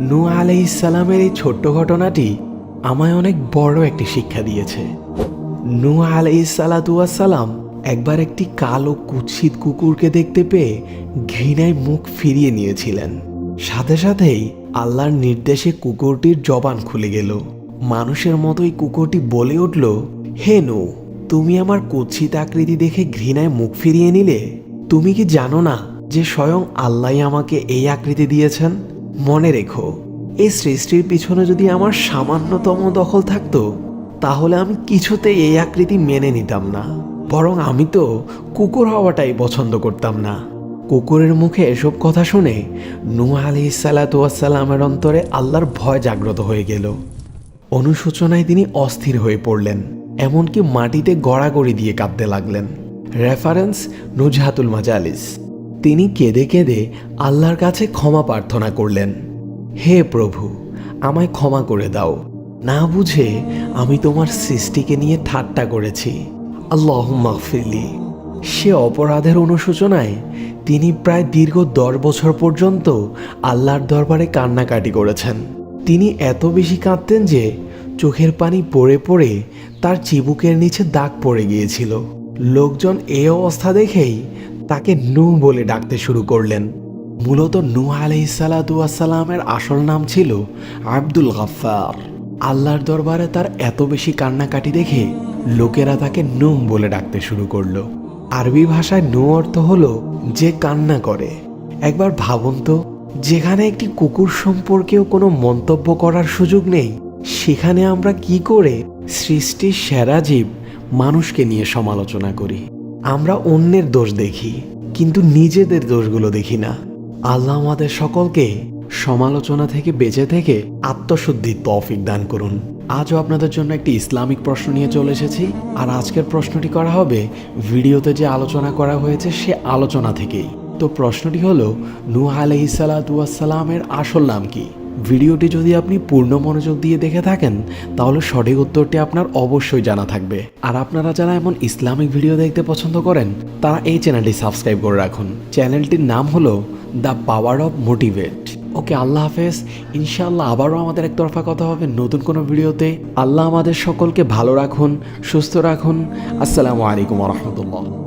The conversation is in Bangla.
নু আলাই ইসালামের এই ছোট্ট ঘটনাটি আমায় অনেক বড় একটি শিক্ষা দিয়েছে। নু আলাই সালাম একবার একটি কালো কুৎসিত কুকুরকে দেখতে পেয়ে ঘৃণায় মুখ ফিরিয়ে নিয়েছিলেন। সাথে সাথেই আল্লাহর নির্দেশে কুকুরটির জবান খুলে গেল। মানুষের মতোই কুকুরটি বলে উঠল, হে নু তুমি আমার কুৎসিত আকৃতি দেখে ঘৃণায় মুখ ফিরিয়ে নিলে? তুমি কি জানো না যে স্বয়ং আল্লাহ আমাকে এই আকৃতি দিয়েছেন? মনে রেখো, এই সৃষ্টির পিছনে যদি আমার সামান্যতম দখল থাকতো, তাহলে আমি কিছুতেই এই আকৃতি মেনে নিতাম না। বরং আমি তো কুকুর হওয়াটাই পছন্দ করতাম না। কুকুরের মুখে এসব কথা শুনে নূহ আলি সালাতামের অন্তরে আল্লাহর ভয় জাগ্রত হয়ে গেল। অনুশোচনায় তিনি অস্থির হয়ে পড়লেন, এমনকি মাটিতে গড়াগড়ি দিয়ে কাঁদতে লাগলেন। রেফারেন্স নুজহাতুল মাজালিস। তিনি কেঁদে কেঁদে আল্লাহর কাছে ক্ষমা প্রার্থনা করলেন। হে প্রভু, আমায় ক্ষমা করে দাও। না বুঝে আমি তোমার সৃষ্টিকে নিয়ে ঠাট্টা করেছি। আল্লাহ মাহফিলি সে অপরাধের অনুশোচনায় তিনি প্রায় দীর্ঘ দশ বছর পর্যন্ত আল্লাহর দরবারে কান্নাকাটি করেছেন। তিনি এত বেশি কাঁদতেন যে চোখের পানি পড়ে পড়ে তার চিবুকের নিচে দাগ পড়ে গিয়েছিল। লোকজন এ অবস্থা দেখেই তাকে নু বলে ডাকতে শুরু করলেন। মূলত নু আলাইসালামের আসল নাম ছিল আব্দুল গাফার আল্লাহর দরবারে তার এত বেশি কান্নাকাটি দেখে লোকেরা তাকে নুম বলে ডাকতে শুরু করল। আরবি ভাষায় নু অর্থ হলো যে কান্না করে। একবার ভাবুন তো, যেখানে একটি কুকুর সম্পর্কেও কোনো মন্তব্য করার সুযোগ নেই, সেখানে আমরা কি করে সৃষ্টির সেরা জীব মানুষকে নিয়ে সমালোচনা করি? আমরা অন্যের দোষ দেখি, কিন্তু নিজেদের দোষগুলো দেখি না। আল্লাহ আমাদের সকলকে সমালোচনা থেকে বেঁচে থেকে আত্মশুদ্ধির তৌফিক দান করুন। আজও আপনাদের জন্য একটি ইসলামিক প্রশ্ন নিয়ে চলে এসেছি, আর আজকের প্রশ্নটি করা হবে, ভিডিওতে যে আলোচনা করা হয়েছে সে আলোচনা থেকেই। তো প্রশ্নটি হলো, নূহ আলহিসাল্লামের আসল নাম কি? ভিডিওটি যদি আপনি পূর্ণ মনোযোগ দিয়ে দেখে থাকেন, তাহলে সঠিক উত্তরটি আপনার অবশ্যই জানা থাকবে। আর আপনারা যারা এমন ইসলামিক ভিডিও দেখতে পছন্দ করেন, তারা এই চ্যানেলটি সাবস্ক্রাইব করে রাখুন। চ্যানেলটির নাম হলো the power of motivate. Okay, আল্লাহ হাফেজ। ইনশাআল্লাহ আবারও আমাদের একতরফা কথা হবে নতুন কোনো ভিডিওতে। আল্লাহ আমাদের সকলকে ভালো রাখুন, সুস্থ রাখুন। আসসালামু আলাইকুম রহমতুল্লাহ।